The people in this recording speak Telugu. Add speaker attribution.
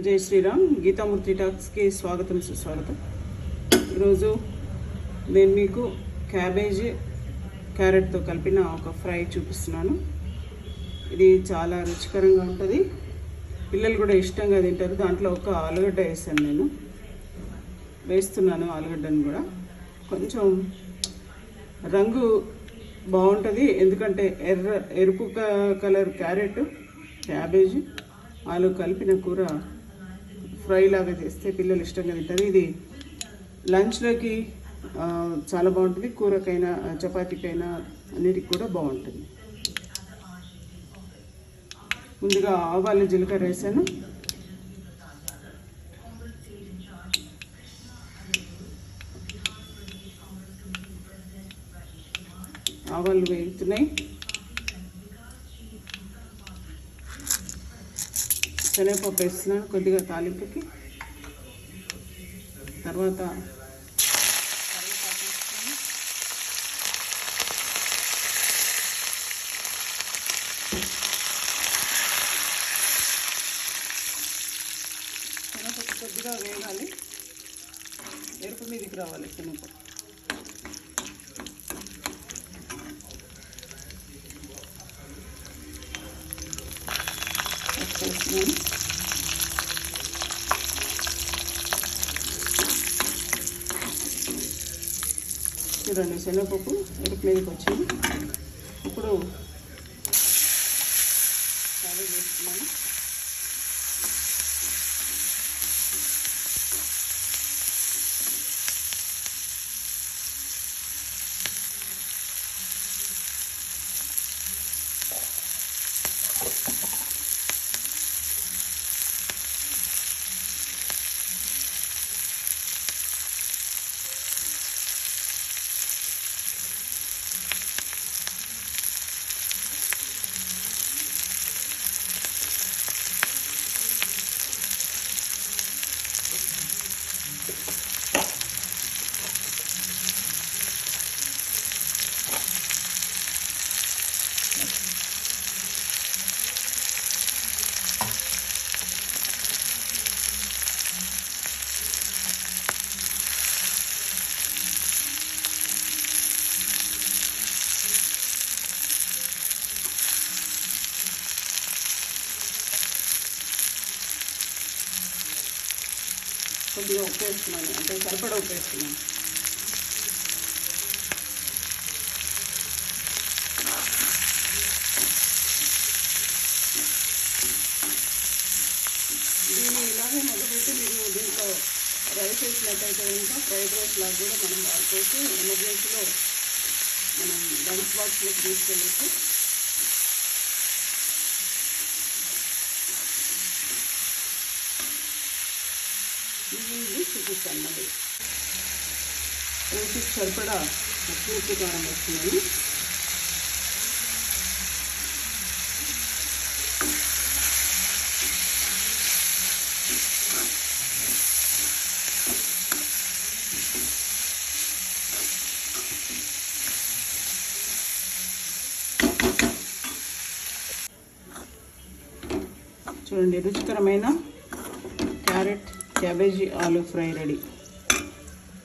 Speaker 1: జై శ్రీరామ్. గీతామూర్తి టాక్స్కి స్వాగతం సుస్వాగతం. ఈరోజు నేను మీకు క్యాబేజీ క్యారెట్తో కలిపిన ఒక ఫ్రై చూపిస్తున్నాను. ఇది చాలా రుచికరంగా ఉంటుంది. పిల్లలు కూడా ఇష్టంగా తింటారు. దాంట్లో ఒక ఆలుగడ్డ వేసాను నేను. వేస్తున్నాను ఆలుగడ్డను కూడా. కొంచెం రంగు బాగుంటుంది. ఎందుకంటే ఎర్ర ఎరుపు కలర్ క్యారెట్ క్యాబేజీ ఆలు కలిపిన కూర ఫ్రై లాగా చేస్తే పిల్లలు ఇష్టంగా తింటారు. ఇది లంచ్లోకి చాలా బాగుంటుంది. కూరకైనా చపాతీకైనా అన్నిటికి కూడా బాగుంటుంది. ముందుగా ఆవాలు జీలకర్ర వేసాను. ఆవాలు వేగుతున్నాయి. శనగపప్పు వేస్తున్నాను కొద్దిగా తాలింపుకి. తర్వాత శనగపప్పు కొద్దిగా వేగాలి. ఎరుపు మీదకి రావాలి శనగపప్పు వేస్తున్నాను చూడండి శనగపప్పు ఎరుపు మీదకి వచ్చింది. ఇప్పుడు కొద్దిగా ఉప్పు అంటే సరిపడా ఉప్పు దీన్ని ఇలాగే మొదలుపెట్టి మీరు దీంట్లో రైస్ వేసినట్టయితే ఇంకా ఫ్రైడ్ రైస్ లాగా కూడా మనం వాడుకోవచ్చు. ఎమర్జెన్సీలో మనం లంచ్ బాక్స్లోకి తీసుకెళ్ళచ్చు. ఇది చూపిస్తాను మళ్ళీ రుచికి సరిపడా ఉప్పు ఉప్పు కారం వేస్తున్నాను చూడండి రుచికరమైన క్యారెట్ క్యాబేజీ ఆలు ఫ్రై రెడీ